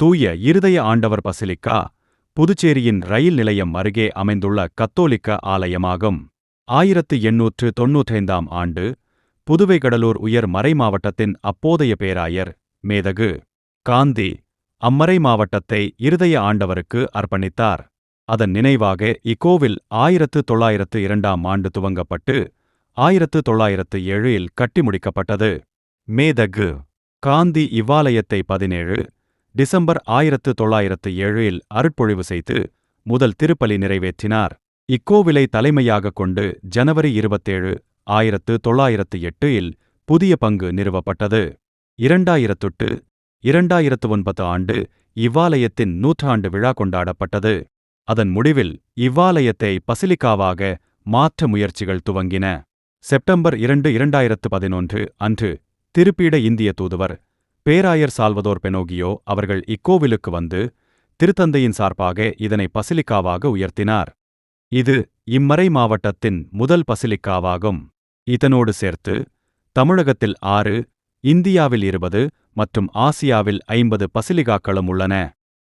தூய இருதய ஆண்டவர் பசிலிக்கா புதுச்சேரியின் ரயில் நிலையம் அருகே அமைந்துள்ள கத்தோலிக்க ஆலயமாகும். ஆயிரத்து எண்ணூற்று தொன்னூற்றைந்தாம் ஆண்டு புதுவை கடலூர் உயர் மறைமாவட்டத்தின் அப்போதைய பேராயர் மேதகு காந்தி அம்மறை மாவட்டத்தை இருதய ஆண்டவருக்கு அர்ப்பணித்தார். அதன் நினைவாக இக்கோவில் ஆயிரத்து தொள்ளாயிரத்து இரண்டாம் ஆண்டு துவங்கப்பட்டு ஆயிரத்து தொள்ளாயிரத்து ஏழில் கட்டி முடிக்கப்பட்டது. மேதகு காந்தி இவ்வாலயத்தை பதினேழு டிசம்பர் ஆயிரத்து தொள்ளாயிரத்து ஏழில் அருட்பொழிவு செய்து முதல் திருப்பலி நிறைவேற்றினார். இக்கோவிலை தலைமையாகக் கொண்டு ஜனவரி இருபத்தேழு ஆயிரத்து தொள்ளாயிரத்து எட்டில் புதிய பங்கு நிறுவப்பட்டது. இரண்டாயிரத்தொட்டு இரண்டாயிரத்து ஒன்பது ஆண்டு இவ்வாலயத்தின் நூற்றாண்டு விழா கொண்டாடப்பட்டது. அதன் முடிவில் இவ்வாலயத்தை பசிலிக்காவாக மாற்ற முயற்சிகள் துவங்கின. செப்டம்பர் இரண்டு இரண்டாயிரத்து பதினொன்று அன்று திருப்பீட இந்திய தூதுவர் பேராயர் சால்வதோர் பெனோகியோ அவர்கள் இக்கோவிலுக்கு வந்து திருத்தந்தையின் சார்பாக இதனை பசிலிக்காவாக உயர்த்தினார். இது இம்மறை மாவட்டத்தின் முதல் பசிலிக்காவாகும். இதனோடு சேர்த்து தமிழகத்தில் ஆறு இந்தியாவில் இருபது மற்றும் ஆசியாவில் ஐம்பது பசிலிகாக்களும் உள்ளன.